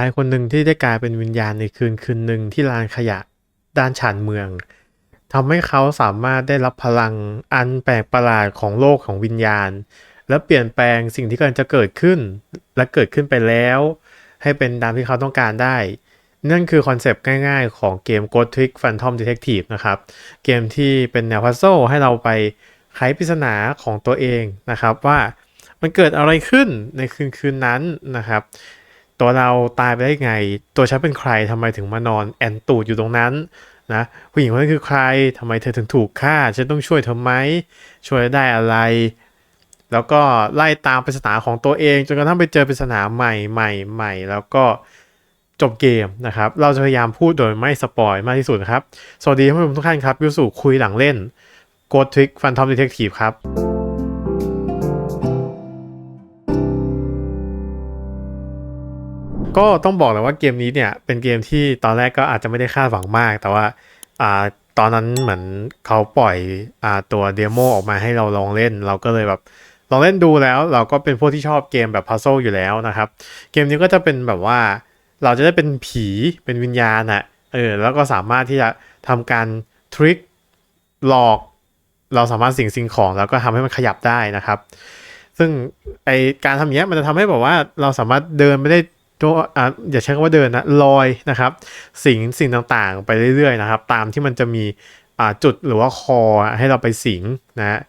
ายคนหนึ่งที่ได้กลายเป็นวิญญาณในคืนคืนหนึ่งที่ลานขยะด้านชานเมืองทำให้เขาสามารถได้รับพลังอันแปลกประหลาดของโลกของวิญญาณ และเปลี่ยนแปลงสิ่งที่กำลังจะเกิดขึ้น และเกิดขึ้นไปแล้ว ให้เป็นตามที่เขาต้องการได้ นั่นคือคอนเซปต์ง่ายๆ ของเกม Ghost Trick Phantom Detective นะครับ เกมที่เป็นแนวพัซโซให้เราไปไขปริศนาของตัวเองนะครับว่ามันเกิดอะไรขึ้นในคืนคืนนั้นนะครับ ตัวเราตายไปได้ไง ตัวฉันเป็นใครทำไมถึงมานอนแอนตูดอยู่ตรงนั้นนะผู้หญิงคนนั้นคือใครทำไมเธอถึงถูกฆ่าฉันต้องช่วยเธอไหมช่วยได้อะไร แล้วก็ไล่ตามปริศนาของตัวเองจนกระทั่งไปเจอปริศนาใหม่ใหม่ใหม่แล้วก็จบเกมนะครับ เราจะพยายามพูดโดยไม่สปอยมากที่สุดครับ สวัสดีท่านผู้ชมทุกท่านครับยูสู่คุยหลังเล่น g o t Trick Phantom Detective ครับ ก็ต้องบอกเลยว่าเกมนี้เนี่ยเป็นเกมที่ตอนแรกก็อาจจะไม่ได้คาดหวังมาก แต่ว่าอ่าตอนนั้นเหมือนเขาปล่อยอ่าตัวเดโมออกมาให้เราลองเล่น เราก็เลยแบบลองเล่นดูแล้ว เราก็เป็นพวกที่ชอบเกมแบบพัซโซอยู่แล้วนะครับ เกมนี้ก็จะเป็นแบบว่า เราจะได้เป็นผีเป็นวิญญาณอะเออแล้วก็สามารถที่จะทำการทริคหลอก เราสามารถสิ่งสิ่งของ แล้วก็ทำให้มันขยับได้นะครับ ซึ่งไอการทำอย่างนี้ยมันจะทำให้แบบว่าเราสามารถเดินไปได้ ตัวอ่าอย่าใช้คำว่าเดินนะลอยนะครับสิงสิ่งต่างๆ ไปเรื่อยๆนะครับ ตามที่มันจะมีอ่าจุดหรือว่าคอให้เราไปสิงนะ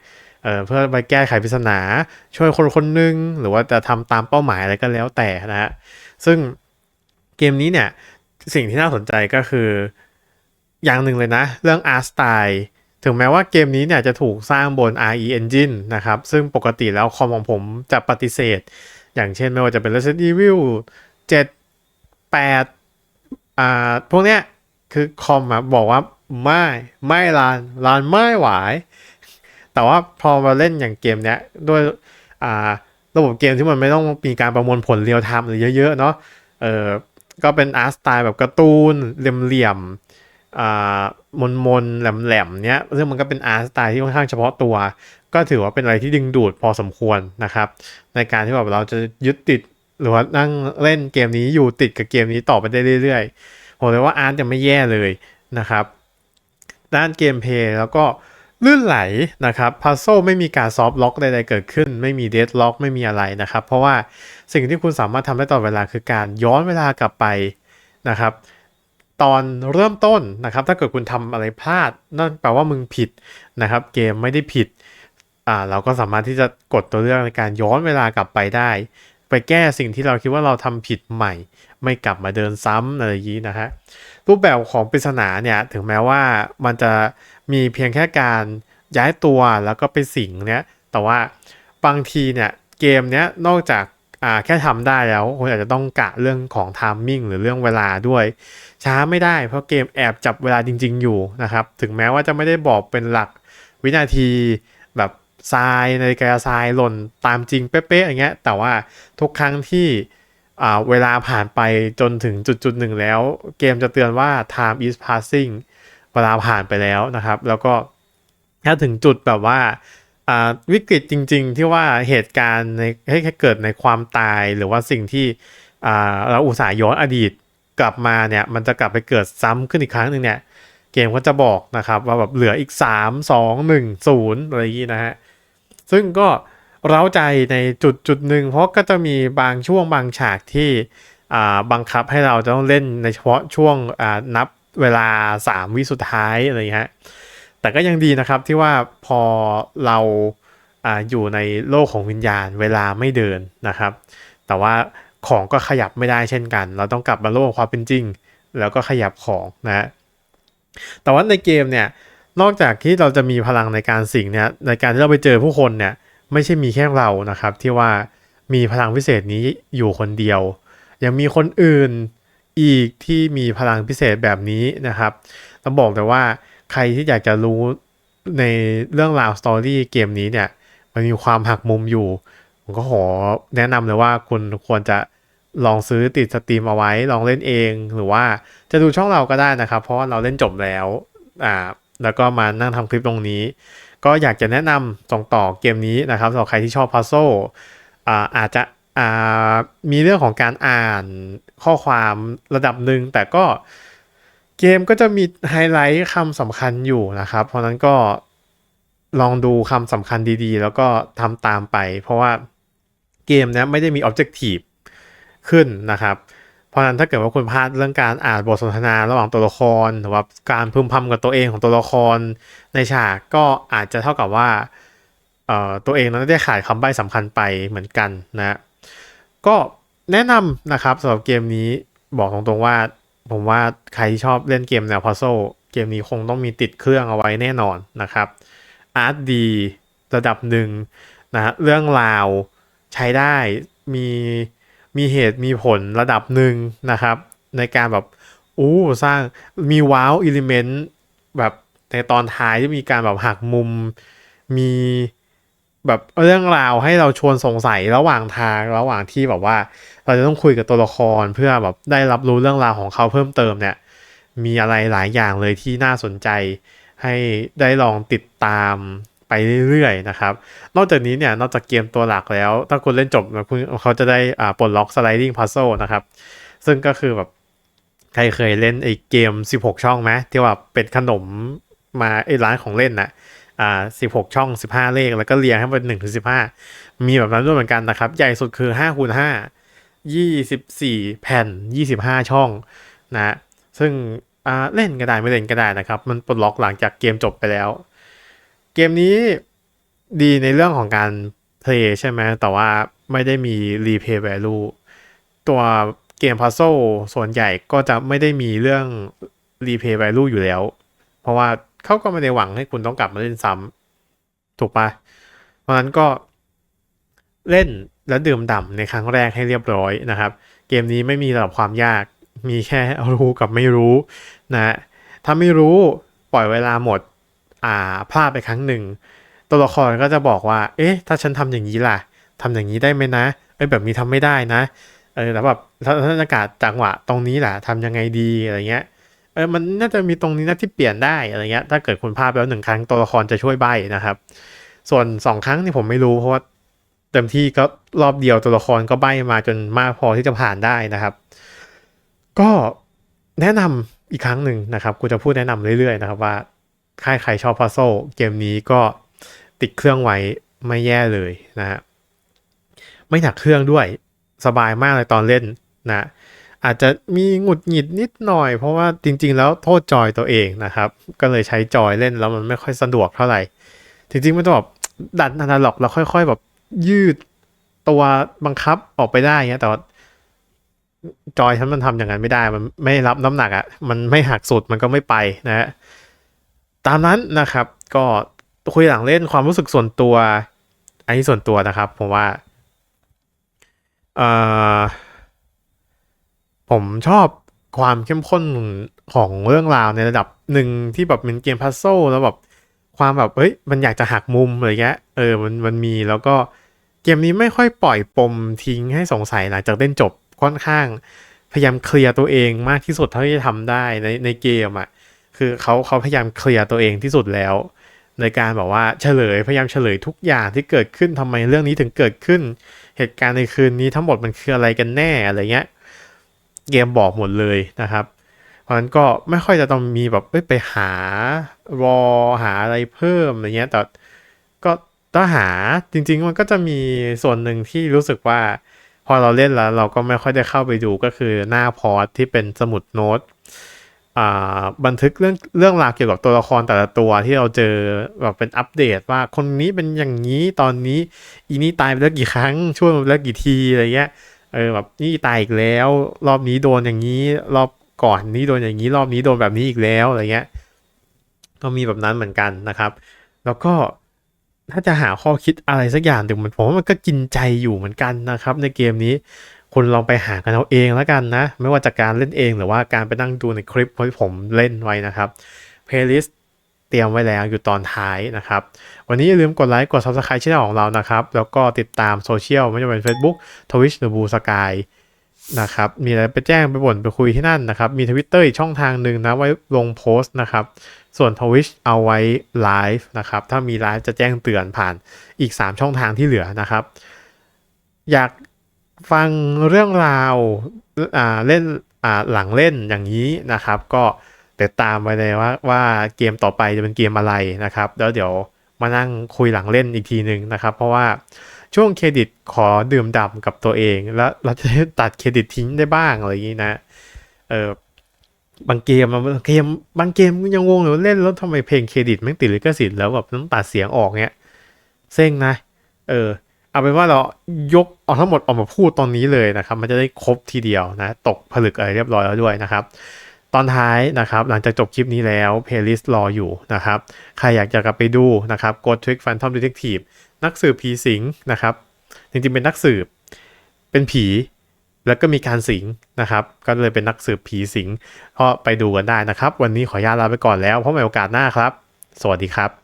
เอ่อเพื่อไปแก้ไขปริศนาช่วยคนคนหนึง หรือว่าจะทำตามเป้าหมายอะไรก็แล้วแต่นะฮะซึ่งเกมนี้เนี่ยสิ่งที่น่าสนใจก็คืออย่างหนึ่งเลยนะ เรื่อง Art Style ถึงแม้ว่าเกมนี้เนี่ยจะถูกสร้างบน RE Engine นะครับ ซึ่งปกติแล้วคอมของผมจะปฏิเสธ อย่างเช่นไม่ว่าจะเป็น Resident Evil 7 8อ่าพวกเนี้ยคือคอมอะบอกว่าไม่ไม่ลานลานไม่ไหวแต่ว่าพอมาเล่นอย่างเกมเนี้ยด้วยอ่าระบบเกมที่มันไม่ต้องมีการประมวลผลเรียลไทม์หรือเยอะ ๆ เนาะเออก็เป็นอาร์ตสไตล์แบบการ์ตูนเหลี่ยมๆอ่ามนมนแหลมๆเนี้ยซึ่งมันก็เป็นอาร์ตสไตล์ที่ค่อนข้างเฉพาะตัว ก็ถือว่าเป็นอะไรที่ดึงดูดพอสมควรนะครับ ในการที่แบบเราจะยึดติด หรือว่านั่งเล่นเกมนี้อยู่ติดกับเกมนี้ต่อไปได้เรื่อยๆผมเลยว่าอาร์ตจะไม่แย่เลยนะครับ ด้านเกมเพย์แล้วก็ลื่นไหลนะครับพัซโซไม่มีการซอฟต์ล็อกใดๆเกิดขึ้น ไม่มีเดดล็อกไม่มีอะไรนะครับ เพราะว่าสิ่งที่คุณสามารถทำได้ตลอดเวลาคือการย้อนเวลากลับไปนะครับ ตอนเริ่มต้นนะครับ ถ้าเกิดคุณทำอะไรพลาด นั่นแปลว่ามึงผิดนะครับ เกมไม่ได้ผิดอ่าเราก็สามารถที่จะกดตัวเลือกในการย้อนเวลากลับไปได้ ไปแก้สิ่งที่เราคิดว่าเราทำผิดใหม่ ไม่กลับมาเดินซ้ำอะไรยี้นะฮะรูปแบบของปริศนาเนี่ยถึงแม้ว่ามันจะมีเพียงแค่การย้ายตัวแล้วก็ไปสิงเนี่ยแต่ว่าบางทีเนี่ยเกมเนี้ยนอกจากอ่าแค่ทำได้แล้วคุณอาจจะต้องกะเรื่องของไทามมิ่งหรือเรื่องเวลาด้วย ช้าไม่ได้เพราะเกมแอบจับเวลาจริง ๆ อยู่นะครับ ถึงแม้ว่าจะไม่ได้บอกเป็นหลักวินาทีแบบ ทรายนาฬิกาทรายหล่นตามจริงเป๊ะๆอย่างเงี้ย แต่ว่าทุกครั้งที่อ่าเวลาผ่านไปจนถึงจุดๆหนึ่งแล้ว เกมจะเตือนว่า time is passing เวลาผ่านไปแล้วนะครับ แล้วก็ถ้าถึงจุดแบบว่าอ่าวิกฤตจริง ๆ ที่ว่าเหตุการณ์ในให้เกิดในความตายหรือว่าสิ่งที่อ่าเราอุตส่าห์ย้อนอดีตกลับมาเนี่ยมันจะกลับไปเกิดซ้ำขึ้นอีกครั้งหนึ่งเนี่ยเกมก็จะบอกนะครับว่าแบบเหลืออีก 3 2 1 0อะไรอย่างนี้นะฮะ ซึ่งก็เร้าใจในจุดจุดหนึ่งเพราะก็จะมีบางช่วงบางฉากที่บังคับให้เราจะต้องเล่นในเฉพาะช่วงนับเวลา 3 วิสุดท้ายอะไรเงี้ยฮะแต่ก็ยังดีนะครับที่ว่าพอเราอาอยู่ในโลกของวิญญาณเวลาไม่เดินนะครับ แต่ว่าของก็ขยับไม่ได้เช่นกัน เราต้องกลับมาโลกความเป็นจริง แล้วก็ขยับของนะแต่ว่าในเกมเนี่ย นอกจากที่เราจะมีพลังในการสิงเนี่ยในการที่เราไปเจอผู้คนเนี่ยไม่ใช่มีแค่เรานะครับ ที่ว่ามีพลังพิเศษนี้อยู่คนเดียว ยังมีคนอื่นอีกที่มีพลังพิเศษแบบนี้นะครับต้องบอกแต่ว่าใครที่อยากจะรู้ในเรื่องราวสตอรี่เกมนี้เนี่ยมันมีความหักมุมอยู่ ผมก็ขอแนะนำเลยว่าคุณควรจะลองซื้อติดสตรีมเอาไว้ลองเล่นเอง หรือว่าจะดูช่องเราก็ได้นะครับ เพราะเราเล่นจบแล้วอ่า แล้วก็มานั่งทำคลิปตรงนี้ ก็อยากจะแนะนำส่งต่อเกมนี้นะครับสำหรับใครที่ชอบพัซโซอ่าอาจจะมีเรื่องของการอ่านข้อความระดับหนึ่งแต่ก็เกมก็จะมีไฮไลท์คำสำคัญอยู่นะครับ เพราะนั้นก็ลองดูคำสำคัญดีๆ แล้วก็ทำตามไป เพราะว่าเกมนี้ไม่ได้มี Objective ขึ้นนะครับ เพราะนั้นถ้าเกิดว่าคุณพลาดเรื่องการอ่านบทสนทนาระหว่างตัวละคร หรือว่าการพึมพำกับตัวเองของตัวละคร ในฉากก็อาจจะเท่ากับว่าเอ่อตัวเองนั้นได้ขาดคำใบ้สำคัญไปเหมือนกันนะก็แนะนำนะครับสำหรับเกมนี้บอกตรงๆว่า ผมว่าใครชอบเล่นเกมแนวพัซโซเกมนี้คงต้องมีติดเครื่องเอาไว้แน่นอนนะครับอาร์ตดีระดับหนึ่งนะฮะเรื่องราวใช้ได้มี มีเหตุมีผลระดับหนึ่งนะครับ ในการแบบอู้สร้างมีว้าวอิเลเมนต์แบบในตอนท้ายที่มีการแบบหักมุม มีแบบเรื่องราวให้เราชวนสงสัยระหว่างทางระหว่างที่แบบว่า เราจะต้องคุยกับตัวละครเพื่อแบบได้รับรู้เรื่องราวของเขาเพิ่มเติมเนี่ย มีอะไรหลายอย่างเลยที่น่าสนใจให้ได้ลองติดตาม ไปเรื่อยๆนะครับ นอกจากนี้เนี่ยนอกจากเกมตัวหลักแล้ว ถ้าคุณเล่นจบคุณเขาจะได้อ่าปลดล็อก sliding puzzle นะครับ ซึ่งก็คือแบบใครเคยเล่นไอ้เกม 16 ช่องไหมที่ว่าเป็นขนมมาไอ้ร้านของเล่นน่ะอ่า16 ช่อง 15 เลข แล้วก็เรียงให้เป็น1ถึง15 มีแบบนั้นด้วยเหมือนกันนะครับ ใหญ่สุดคือ5คูณ5 24 แผ่น 25 ช่องนะซึ่งอ่าเล่นก็ได้ไม่เล่นก็ได้นะครับ มันปลดล็อกหลังจากเกมจบไปแล้ว เกมนี้ดีในเรื่องของการเพลย์ใช่ไหมแต่ว่าไม่ได้มีรีเพย์ value ตัวเกมพัซโซส่วนใหญ่ก็จะไม่ได้มีเรื่องรีเพย์ value อยู่แล้ว เพราะว่าเขาก็ไม่ได้หวังให้คุณต้องกลับมาเล่นซ้ำถูกปะเพราะนั้นก็เล่นและดื่มด่ำในครั้งแรกให้เรียบร้อยนะครับ เกมนี้ไม่มีระดับความยากมีแค่รู้กับไม่รู้นะถ้าไม่รู้ปล่อยเวลาหมด อ่าพลาดไปครั้งหนึ่ง ตัวละครก็จะบอกว่า เอ๊ะ ถ้าฉันทำอย่างนี้ล่ะทำอย่างนี้ได้ไหมนะเอ้ยแบบนี้ทำไม่ได้นะเออแล้วแบบสถานการณ์จังหวะตรงนี้แหละทำยังไงดีอะไรเงี้ยเออมันน่าจะมีตรงนี้นะที่เปลี่ยนได้อะไรเงี้ยถ้าเกิดคุณพลาดไปแล้วหนึ่งครั้งตัวละครจะช่วยใบนะครับ ส่วนสองครั้งนี่ผมไม่รู้เพราะว่าเต็มที่ก็รอบเดียวตัวละครก็ใบมาจนมากพอที่จะผ่านได้นะครับ ก็แนะนำอีกครั้งหนึ่งนะครับกูจะพูดแนะนำเรื่อยๆนะครับว่า ใครใครชอบพัซโซเกมนี้ก็ติดเครื่องไว้ไม่แย่เลยนะฮะไม่หนักเครื่องด้วยสบายมากเลยตอนเล่นนะอาจจะมีหงุดหงิดนิดหน่อย เพราะว่าจริง ๆ แล้วโทษจอยตัวเองนะครับ ก็เลยใช้จอยเล่นแล้วมันไม่ค่อยสะดวกเท่าไหร่ จริงๆมันต้องแบบดันอนาล็อกแล้วค่อย ๆ แบบยืดตัวบังคับออกไปได้เงี้ยแต่ว่าจอยฉันมันทำอย่างนั้นไม่ได้ มันไม่รับน้ำหนักอะ่ะมันไม่หักสุดมันก็ไม่ไปนะฮะ ตามนั้นนะครับ ก็คุยหลังเล่นความรู้สึกส่วนตัว อันนี้ส่วนตัวนะครับ ผมว่าเอ่อผมชอบความเข้มข้นของเรื่องราวในระดับหนึ่งที่แบบเป็นเกมพัซโซแล้วแบบความแบบเฮ้ยมันอยากจะหักมุมอะไรเงี้ยเออมันมันมีแล้วก็เกมนี้ไม่ค่อยปล่อยปมทิ้งให้สงสัยหลังจากเล่นจบค่อนข้าง พยายามเคลียร์ตัวเองมากที่สุดเท่าที่จะทำได้ในในเกมอะ่ะ คือเขาเขาพยายามเคลียร์ตัวเองที่สุดแล้ว ในการแบบว่าเฉลยพยายามเฉลยทุกอย่างที่เกิดขึ้นทำไมเรื่องนี้ถึงเกิดขึ้น เหตุการณ์ในคืนนี้ทั้งหมดมันคืออะไรกันแน่อะไรเงี้ยเกมบอกหมดเลยนะครับ เพราะฉะนั้นก็ไม่ค่อยจะต้องมีแบบไปหารอหาอะไรเพิ่มอะไรเงี้ยแต่ก็ต้องหาจริง ๆ มันก็จะมีส่วนหนึ่งที่รู้สึกว่า พอเราเล่นแล้วเราก็ไม่ค่อยได้เข้าไปดูก็คือหน้าพอร์ตที่เป็นสมุดโน้ต บันทึกเรื่องเรื่องราวเกี่ยวกับตัวละครแต่ละตัวที่เราเจอแบบเป็นอัปเดตว่าคนนี้เป็นอย่างนี้ตอนนี้ อีนี่ตายไปแล้วกี่ครั้ง ช่วยมาแล้วกี่ทีอะไรเงี้ยเออแบบนี่ตายอีกแล้ว รอบนี้โดนอย่างนี้ รอบก่อนนี้โดนอย่างนี้ รอบนี้โดนแบบนี้อีกแล้วอะไรเงี้ยก็มีแบบนั้นเหมือนกันนะครับ แล้วก็ถ้าจะหาข้อคิดอะไรสักอย่างหนึ่งมันผมว่ามันก็กินใจอยู่เหมือนกันนะครับ ในเกมนี้ คุณลองไปหากันเอาเองแล้วกันนะ ไม่ว่าจากการเล่นเองหรือว่าการไปนั่งดูในคลิปที่ผมเล่นไว้นะครับเพลย์ลิสต์เตรียมไว้แล้วอยู่ตอนท้ายนะครับ วันนี้อย่าลืมกดไลค์กด Subscribe ช่องของเรานะครับ แล้วก็ติดตามโซเชียลไม่ว่าจะเป็น Facebook Twitch หรือ Blue Sky นะครับ มีอะไรไปแจ้งไปบ่นไปคุยที่นั่นนะครับ มีทวิตเตอร์อีกช่องทางหนึ่งนะ ไว้ลงโพสต์นะครับ ส่วน Twitch เอาไว้ไลฟ์นะครับ ถ้ามีไลฟ์จะแจ้งเตือนผ่านอีก 3 ช่องทางที่เหลือนะครับ อยาก ฟังเรื่องราวอ่าเล่นอ่าหลังเล่นอย่างนี้นะครับ ก็ติดตามไปเลยว่าว่าเกมต่อไปจะเป็นเกมอะไรนะครับ แล้วเดี๋ยวมานั่งคุยหลังเล่นอีกทีหนึ่งนะครับ เพราะว่าช่วงเครดิตขอดื่มด่ำกับตัวเอง แล้วเราจะตัดเครดิตทิ้งได้บ้างอะไรอย่างนี้นะเออบางเกมบางเกมบางเกมยังงงเลยว่เล่นแล้วทำไมเพลงเครดิตแม่งติดลิขสิทธิ์แล้วแบบต้องตัดเสียงออกเนี้ยเซ็งนะ เออ เอาเป็นว่าเรายกเอาทั้งหมดออกมาพูดตอนนี้เลยนะครับ มันจะได้ครบทีเดียวนะ ตกผลึกอะไรเรียบร้อยแล้วด้วยนะครับ ตอนท้ายนะครับ หลังจากจบคลิปนี้แล้วเพลย์ลิสต์รออยู่นะครับ ใครอยากจะกลับไปดูนะครับกด Trick Phantom Detective นักสืบผีสิงนะครับ จริงๆเป็นนักสืบ เป็นผี แล้วก็มีการสิงนะครับ ก็เลยเป็นนักสืบผีสิงก็ไปดูกันได้นะครับ วันนี้ขออนุญาตลาไปก่อนแล้วเพราะในโอกาสหน้าครับ สวัสดีครับ